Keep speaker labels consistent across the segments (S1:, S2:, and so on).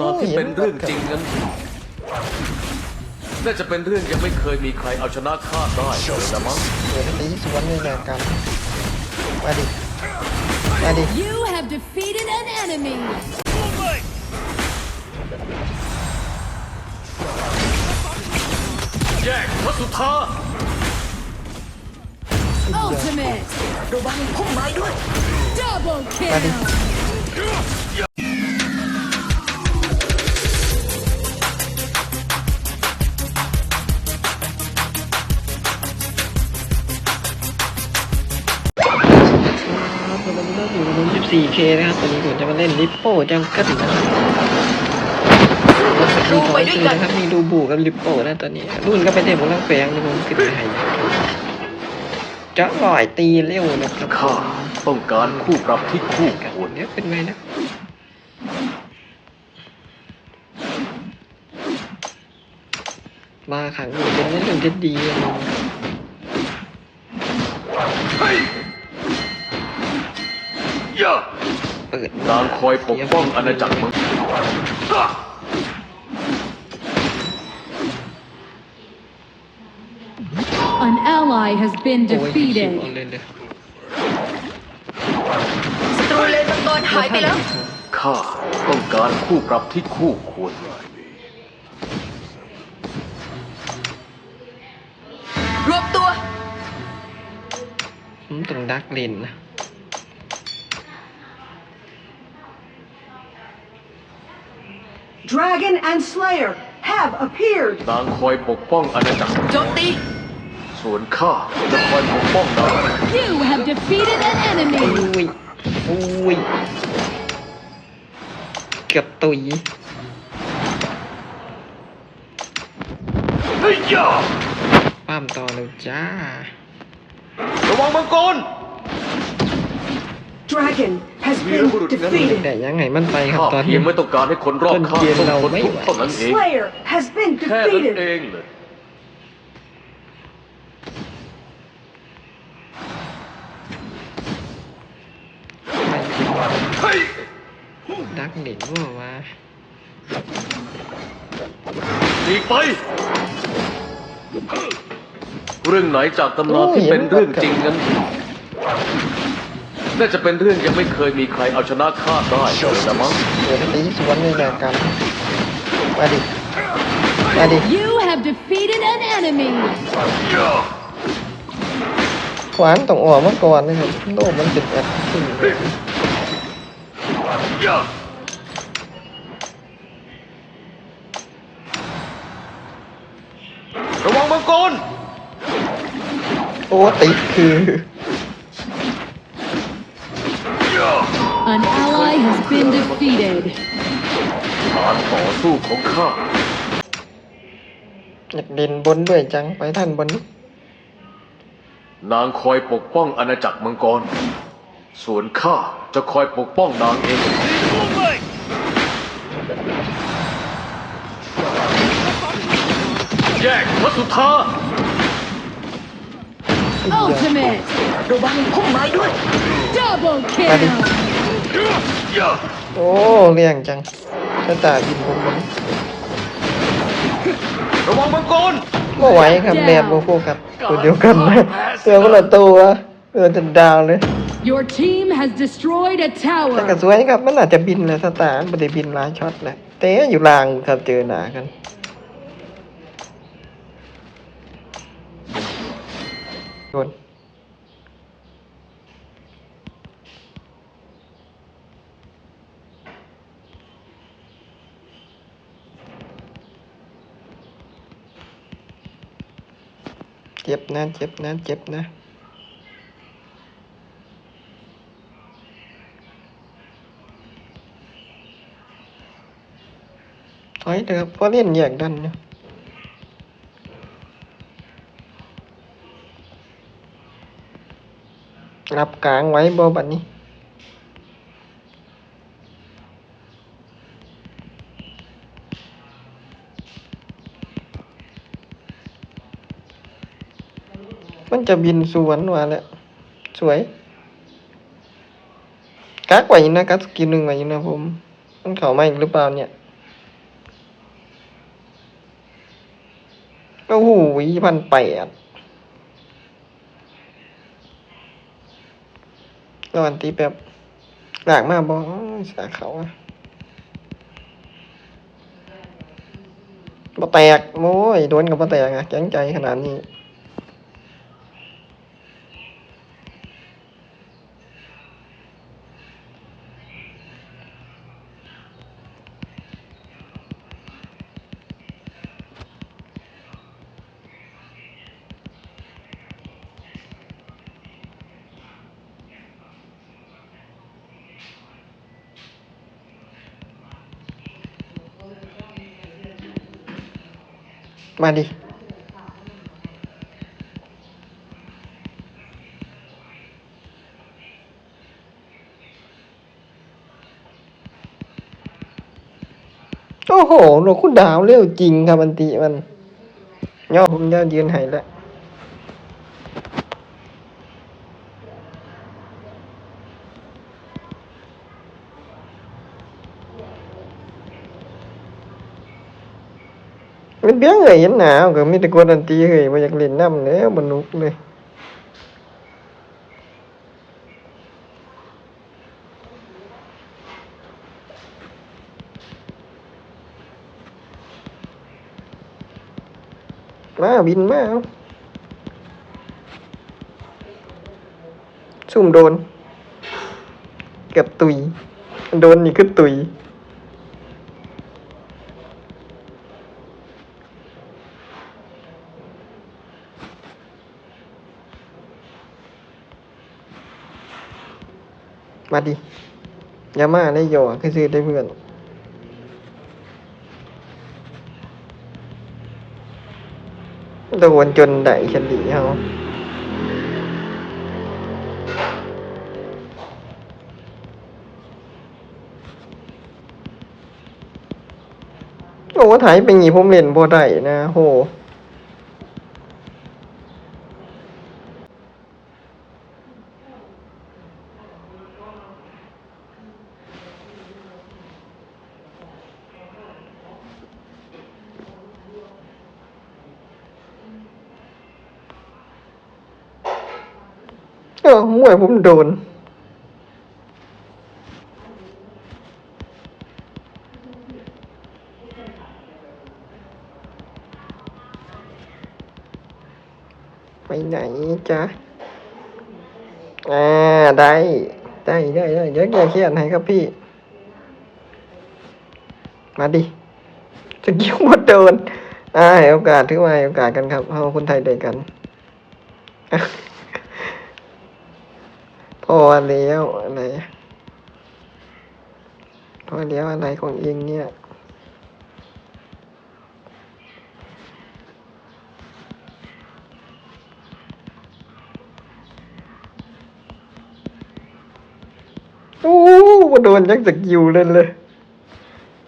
S1: นอนที่เป็นเรื่องจริงนั้นน่าจะเป็นเรื่องยังไม่เคยมีใครเอาชนะข้าได้เลยนะมั้ง
S2: เดี๋ยวตีสวนเลยนะกันมาดิมาดิ
S3: You have defeated an enemy.
S1: แยกพระสุธา
S3: Ultimate.
S4: ระวังพุ่มไม้ด้วย
S3: Double
S2: Ready.
S3: kill.
S2: ครับตอนนี้ก็อยู่ใน 14K นะครับตอนนี้ผมจะมาเล่นลิปโป้จังเกิลนะครับมีของซื้อนะครับมีดูบูกับลิปโป้นะตอนนี้ รุ่นก็ไปเทพของลังแฝงในผมขึ้นไปให้จะลอยตีเร็วนะครับ
S1: ข้าต้องการคู่ปรับที่คู่
S2: กัน
S1: ควร
S2: เดี๋ยวเป็นไงนะมาขังอยู่เป็นเรื่องที่ดีอะ
S1: ย่า
S2: เปิด
S1: นางคอยปกป้องอาณาจักรมึง
S3: An ally has been
S2: โอ้ยคิว
S3: defeated.
S2: เอาเลยเลย
S4: ศัตรูเลนมังกรหายไปแล้ว
S1: ข้าต้องการคู่ปรับที่คู่ควร
S4: รวมตัว
S2: ผมต้องดักเลนนะ
S5: Dragon and Slayer have appeared.
S1: นางคอยปกป้องอาณาจักร
S4: โจมตี
S1: ส่วนข้าจะคอยปกป้องนาง
S3: You have defeated an
S2: อุ้
S3: enemy.
S2: ยอุ้ยเกือบตุย
S1: เฮ้ยอย่า
S2: ป้ามต่อเลยจ้า
S1: ระวังมังกร
S5: Dragon has been
S2: แล้วมัน
S5: defeated.
S2: ได้ยังไงมันไปครับ
S1: ข้า
S2: ตอน
S1: เพี
S2: นี้
S1: ยงไม่ต้องการให้คนรอบข้าง
S2: คนเกลียด
S1: ต้อง
S2: เรา
S1: ทน
S2: ไม่
S1: ทุกข์
S2: ไหว
S1: เท่านั้นเอง
S5: Slayer has been
S1: แค่นั้นเอ
S5: defeated.
S1: งเลยเฮ้ย
S2: ดักเด่นว่าว่า
S1: หลีกไป เรื่องไหนจากตำนานที่เป็นเรื่องจริงนั้น น่าจะเป็นเรื่องยังไม่เคยมีใครเอาชนะข้าได้เลยนะมั้ง
S2: เดี๋ยวตีสวนเลยนะกันมาดิมาดิ
S3: You have defeated an enemy.
S2: ขวานต้องออกมาก่อนนะครับโลกมันเป็นแบบขึ้น
S1: ระวังมังกร
S2: โอ้ติดคือ
S3: An ally has been defeated.
S1: การต่อสู้ของข้า
S2: อยากเด่นบนด้วยจังไปท่านบนนี้
S1: นางคอยปกป้องอาณาจักรมังกร ส่วนข้าจะคอยปกป้องนางเอง แยกพระสุธา
S3: Ultimate.
S4: ระวังพุ่มไม้ด้วย
S3: Double
S2: Ready.
S3: kill.
S2: โอ้เรียงจังถ้าตาบินบนบน
S1: ระวังมังกร
S2: ไม่ไหวครับแบบโบโฟกัสตัวเดียวกันนะตัวคนละตัวตัวจะดาวเลย
S3: Your team has destroyed a
S2: แต่ก็
S3: tower.
S2: สวยครับมันอาจจะบินแหละสตาร์ไม่ได้บินหลายช็อตแหละเตะอยู่ลางครับเจอหนากันโดน เจ็บนะ เจ็บนะ เจ็บนะ ถอยเถอะเพราะเล่นแยกดันอยู่รับกลางไว้บ่บัดนี้ มันจะบินสวนมาแล้วสวยกักไว้นะกักสกินหนึ่งไว้นะผม มันเข่าไหมหรือเปล่าเนี่ยโอ้โหพันแปดนอนตีแบบหลากมากบอสาเขาอะบ่แตกโอ้ยโดนกับบ่แตกอะแข็งใจขนาดนี้ มาดิ โอ้โหหนูคุณดาวเร็วจริงครับอันตีมันย่อผมจะยืนให้แล้ว มันเบี้ยงเลยเห็นหนาวก็มีแต่กวนอันตีเฮ้ยมาอยากเล่นน้ำแล้วบนุกเลยมาบินมาเอาซุ่มโดน เกือบตุย โดนนี่คือตุย มาดิยามาได้หยอคือซื้อได้เพื่อนโดนจนได้ฉลีเขาโอ้ถ่ายเป็นงี้ผมเล่นบ่ได้นะ โห ออมวยผมโดน ไปไหนจ๊ะ อ่า ได้ ได้ได้ได้เดี๋ยวแกเขียนให้ครับพี่ มาดิจะกิ้วหมดโดนอ่าให้โอกาสถือว่าให้โอกาสกันครับเอาคนไทยด้วยกัน พอแล้วอะไรพอแล้วอะไรของเองเนี่ยโอ้มาโดนยักษ์จากยิวเล่นเลย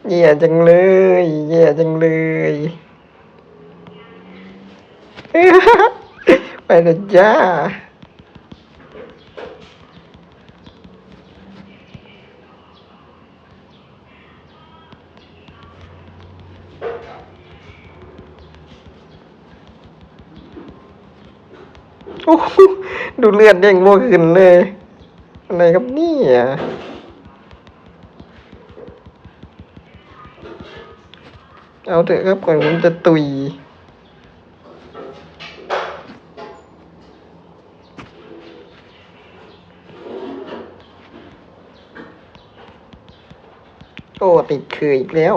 S2: แย่จังเลยแย่จังเลยไปแล้วจ้า ดูเลือดเด้งโมขึ้นเลย อะไรครับนี่ยเอาเถอะครับก่อนผมจะตุยโอ้ติดเคืออีกแล้ว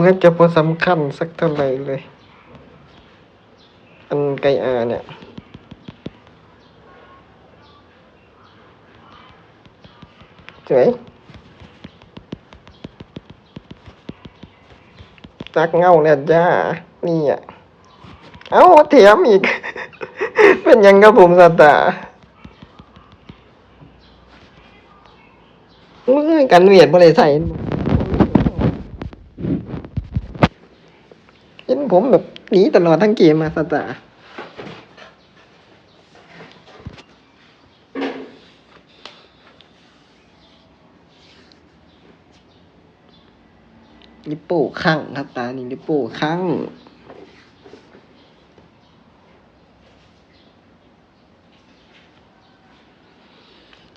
S2: เหมือนจะพอสำคัญสักเท่าไหร่เลย อันไกอาเนี่ยสวยจักเงาเนี่ยจ้า นี่อะ เอาเถียมอีก เป็นยังกับผมสตาร์มือกันเวียดบ่ได้ให็นผมแบบหนีตลอดทั้งเกมมาสตว์นิปโป้ข้างครับตานี่นิปโป้ข้าง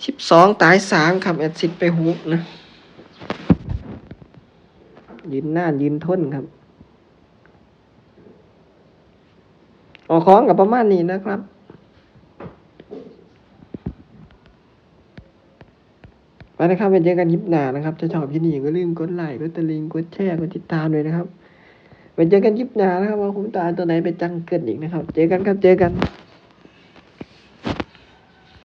S2: ชิบสองตายสามครับแอดซิดไปฮุกนะ ยืนหน้ายืนทนครับ ออกของกับประมาณนี้นะครับไปนะครับไปเจอกันคลิปหน้านะครับจะชอบที่นี่ก็ลืมกดไลค์กดตะลิงกดแชร์กดติดตามเลยนะครับไปเจอกันคลิปหน้านะครับว่าคุ้มตาตัวไหนไปจังเกิดอีกนะครับ เจอกันครับเจอกัน